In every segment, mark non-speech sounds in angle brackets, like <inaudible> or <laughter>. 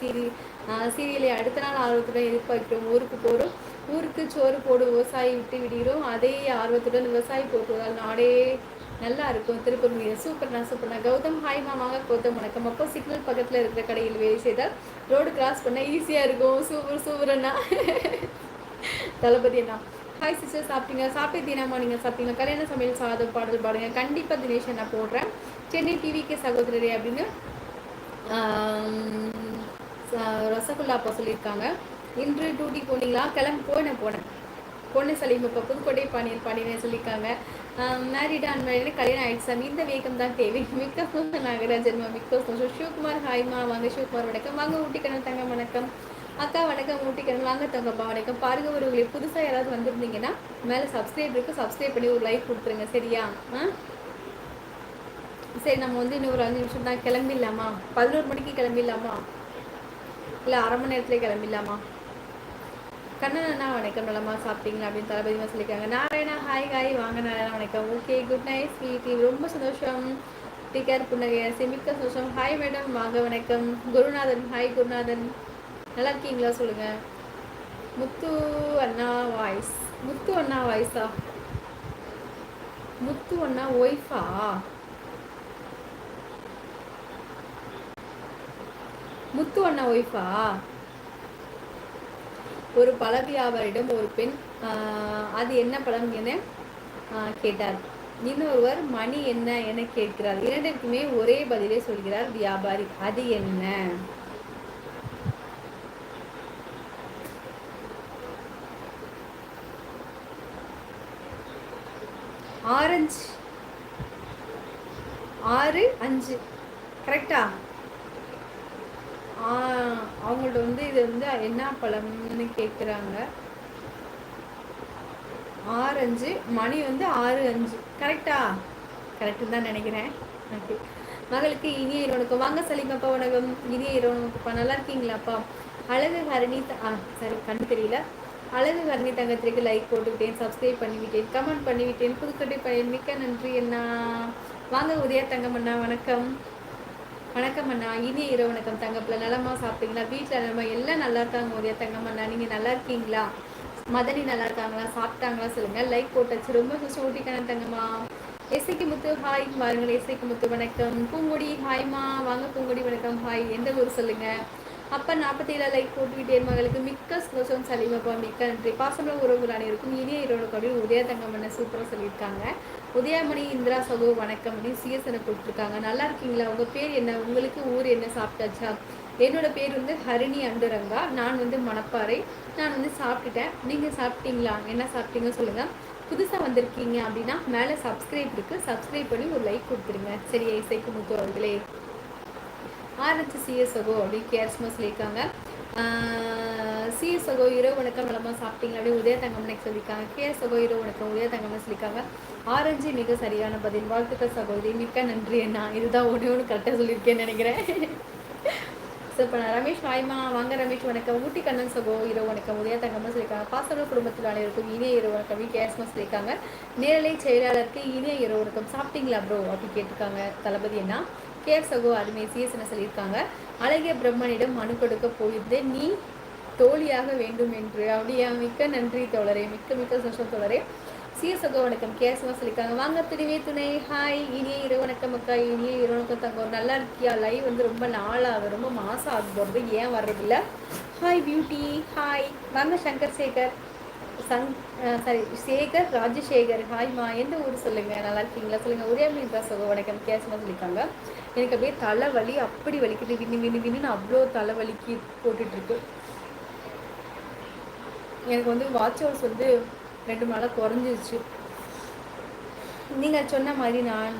Serial சீரியலை அடுத்த நாள் ஆர்வத்துடன் எதிர்பார்க்கிறோம். ஊருக்கு போகிறோம் ஊருக்கு சோறு போடும் விவசாயி விட்டு விடுகிறோம். அதே ஆர்வத்துடன் விவசாயி போட்டுவதால் நாடே நல்லா இருக்கும். திருப்பூர் மீது சூப்பர்ண்ணா சூப்பர்ண்ணா கௌதம் ஹாய் மாமாங்க கௌதம் வணக்கம். அப்போ சிக்னல் பக்கத்தில் இருக்கிற கடையில் வேலை செய்தால் ரோடு கிராஸ் பண்ண ஈஸியாக இருக்கும். சூப்பர் சூப்பர் அண்ணா. தளபதி அண்ணா. ஹாய் சிஸ்டர் சாப்பிட்டீங்க? சாப்பிட்டு தீனாமா நீங்கள் சாப்பிட்டீங்க கல்யாண சமையல் சாதம் பாடல் பாடுங்க. கண்டிப்பாக தினேஷ் நான் போடுறேன். சென்னை டிவிக்கு சகோதரரே அப்படின்னு. ரசகுல்லா அப்போ சொல்லியிருக்காங்க. இன்று டூட்டி போனீங்களா? கிளம்பி போனேன் போனேன். பொண்ணு சலீம் இப்போ புதுக்கோட்டை பாணியல் பாணியன்னு சொல்லியிருக்காங்க. மேரிட் அன்மேரிடு கல்யாணம் ஆயிடுச்சு இந்த வேகம் தான் தேவை. மிக்க நாகராஜன் மிக்க சந்தோஷம். சிவகுமார் ஹாய்மா வாங்க சிவகுமார் வணக்கம். வாங்க ஊட்டிக்கணும் தங்க வணக்கம். அக்கா வணக்கம் ஊட்டிக்கணும் வாங்க தங்கப்பா வணக்கம். பாருங்க ஒரு புதுசாக யாராவது வந்திருந்தீங்கன்னா மேலே சப்ஸ்கிரைப் இருக்கு. சப்ஸ்கிரைப் பண்ணி ஒரு லைக் கொடுத்துருங்க சரியா? ஆ? சரி நம்ம வந்து இன்னும் ஒரு அஞ்சு நிமிஷம் தான். கிளம்பிடலாமா? பதினோரு மணிக்கு கிளம்பிடலாமா? இல்லை அரை மணி நேரத்துலேயே கிளம்பிடலாமா? கண்ணனா வணக்கம். நல்லமா சாப்பிட்டீங்களா அப்படின்னு தளபதிமா சொல்லியிருக்காங்க. நாராயணா ஹாய் ஹாய் வாங்க நாராயணா வணக்கம். ஓகே குட் நைட் ஸ்வீட்டி ரொம்ப சந்தோஷம். டிகேர் புன்னகைய. சிமிக்க சந்தோஷம். ஹாய் மேடம் வாங்க வணக்கம். குருநாதன் ஹாய் குருநாதன். நல்லா இருக்கீங்களா சொல்லுங்க. முத்து அண்ணா வாய்ஸ் முத்து அண்ணா வாய்ஸா முத்து அண்ணா ஒய்ஃபா முத்து அண்ணா ஒய்ஃபா? ஒரு பழ வியாபாரியிடம் ஒரு பெண் அது என்ன பழம் என கேட்டார். இன்னொருவர் மணி என்ன என கேட்கிறார். இரண்டிற்குமே ஒரே பதிலே சொல்கிறார் வியாபாரி. அது என்ன? ஆரஞ்சு. ஆறு அஞ்சு. கரெக்டா? அவங்கள்ட்ட வந்து இது வந்து என்ன பழம்னு கேட்குறாங்க அஞ்சு மணி வந்து ஆறு அஞ்சு. கரெக்டா கரெக்டு தான் நினைக்கிறேன். ஓகே மகளுக்கு இனிய இரவனுக்கு வாங்க சலிங்கப்பா வணக்கம். இனிய இரவனுக்குப்பா நல்லா இருக்கீங்களாப்பா அழகு ஹரணி ஆ சரி கண்ணு தெரியல. அழகு ஹரணி தங்கத்திற்கு லைக் போட்டுக்கிட்டேன் சப்ஸ்கிரைப் பண்ணிவிட்டேன் கமெண்ட் பண்ணிவிட்டேன். புதுக்கட்டை பையன் மிக்க நன்றி என்ன வாங்க உதயா தங்கமண்ணா வணக்கம். வணக்கம் அண்ணா. இனிய இரவு வணக்கம் தங்கப்பில் நலமா சாப்பிட்டீங்களா? வீட்டில் நலமா? எல்லாம் நல்லா இருக்காங்க ஒரே தங்கம் அண்ணா. நீங்கள் நல்லா இருக்கீங்களா? மதனி நல்லா இருக்காங்களா? சாப்பிட்டாங்களா? சொல்லுங்க. லைக் போட்டாச்சு ரொம்ப சூசி ஊட்டிக்கான தங்கம்மா. எஸ்ஐக்கு முத்து ஹாய் வாருங்கள் எஸ்ஐக்கு முத்து வணக்கம். பூங்குடி ஹாய்மா வாங்க பூங்குடி வணக்கம். ஹாய் எந்த ஊர் சொல்லுங்க? அப்போ நாற்பத்தி ஏழு லைக் போட்டுக்கிட்டே மகளுக்கு மிக்க சந்தோஷம் சலிமப்பா மிக்க நன்றி. பாசமல உறவுகள் அனைவருக்கும் இனிய இரவு அப்படின்னு உதய தங்கம்மனை சூப்பராக சொல்லியிருக்காங்க. உதயமணி இந்திரா சகோ வணக்கம். அப்படின்னு சிஎஸ்என கொடுத்துருக்காங்க. நல்லா இருக்கீங்களா? உங்கள் பேர் என்ன? உங்களுக்கு ஊர் என்ன? சாப்பிட்டாச்சா? என்னோட பேர் வந்து ஹரிணி அண்டுரங்கா. நான் வந்து மணப்பாறை. நான் வந்து சாப்பிட்டுட்டேன். நீங்கள் சாப்பிட்டீங்களா? என்ன சாப்பிட்டீங்க சொல்லுங்கள் புதுசாக வந்திருக்கீங்க அப்படின்னா மேலே சப்ஸ்கிரைப் இருக்குது சப்ஸ்கிரைப் பண்ணி ஒரு லைக் கொடுத்துருங்க. சரியா இசைக்கு முத்து அவர்களே ஆரஞ்சு சிஎஸ்ஓ அப்படின்னு கேர்ஸ்மஸ் சொல்லியிருக்காங்க. சிஎஸ்ஓ இரவு வணக்கம் நலமாக சாப்பிட்டீங்களா அப்படின்னு உதய தங்கம்னு சொல்லியிருக்காங்க. கேஎஸ்ஓ இரவு வணக்கம் உதய தங்கம்னு சொல்லியிருக்காங்க. ஆரஞ்சு மிக சரியான பதில். வாழ்த்துக்கள் சகோதரி மிக்க நன்றி அண்ணா. இதுதான் ஒன்று ஒன்று கரெக்டாக சொல்லியிருக்கேன்னு நினைக்கிறேன். ஸோ இப்போ நான் ரமேஷ் வாய்மா வாங்க ரமேஷ் வணக்கம். ஊட்டி கண்ணன் சகோ இரவு வணக்கம். உதய தங்கம்னு சொல்லியிருக்காங்க. பாசன குடும்பத்தில் அனைவருக்கும் இனிய இரவு வணக்கம். கேஸ்மஸ் சொல்லியிருக்காங்க. நேரலை செயலாளருக்கு இனிய இரவு வணக்கம். சாப்பிட்டீங்களா ப்ரோ அப்படி கேட்டிருக்காங்க தளபதி என்ன கேர் சகோ சிஎஸ் என சொல்லியிருக்காங்க. அழகிய பிரம்மனிடம் மனு கொடுக்க போயிருந்தே நீ தோழியாக வேண்டும் என்று. அப்படியா? மிக்க நன்றி தோழரே. மிக்க மிக்க சந்தோஷம் தோழரே. சிஎஸ்ஓ வணக்கம். கேசவா சொல்லியிருக்காங்க. வாங்க துணிவே துணை. ஹாய் இனிய இரவு வணக்கம் அக்கா. இனிய இரவு வணக்கம் தங்க. நல்லா இருக்கியா? லைவ் வந்து ரொம்ப நாளாக ரொம்ப மாதம் ஆக போகிறது ஏன் வர்றதில்ல? ஹாய் பியூட்டி ஹாய் வாங்க சங்கர் சேகர். சங் சாரி சேகர் ராஜசேகர் ஹாய்மா எந்த ஊர் சொல்லுங்கள் நல்லா இருக்கீங்களா? சொல்லுங்கள் தான் சொல்லுங்க வணக்கம் கேசமாக சொல்லியிருக்காங்க எனக்கு அப்படியே தலைவலி அப்படி வலிக்குது. வின்னு வின்னு வின்னு அவ்வளோ தலைவலிக்கு போட்டுட்ருக்கு. எனக்கு வந்து வாட்ச் ஹவுஸ் வந்து ரெண்டு நாளாக குறைஞ்சிருச்சு. நீங்கள் சொன்ன மாதிரி நான்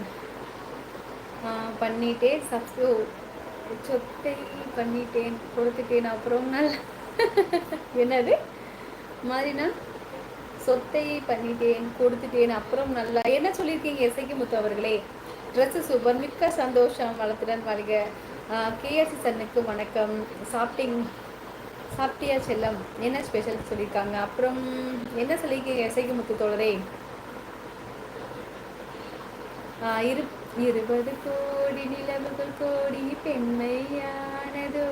பண்ணிட்டேன். சப்ஸ்கிரோ சொத்தை பண்ணிட்டேன். கொடுத்துட்டேன். அப்புறம் நாள். <laughs> என்னது? மாதிரி சொத்தை பண்ணிட்டேன் கொடுத்துட்டேன் அப்புறம் நல்லா என்ன சொல்லியிருக்கீங்க இசைக்கு முத்து அவர்களே? Dress super. மிக்க சந்தோஷம் வளர்த்துடன் வாழ்க. கேஎஸ்சி சன்னுக்கு வணக்கம். சாப்பிட்டிங் சாப்பிட்டியா செல்லம்? என்ன ஸ்பெஷல் சொல்லியிருக்காங்க? அப்புறம் என்ன சொல்லியிருக்கீங்க இசைக்கு முத்து தோழரே? இரு இருபது கோடி நிலவுகள் கோடி பெண்மையானதோ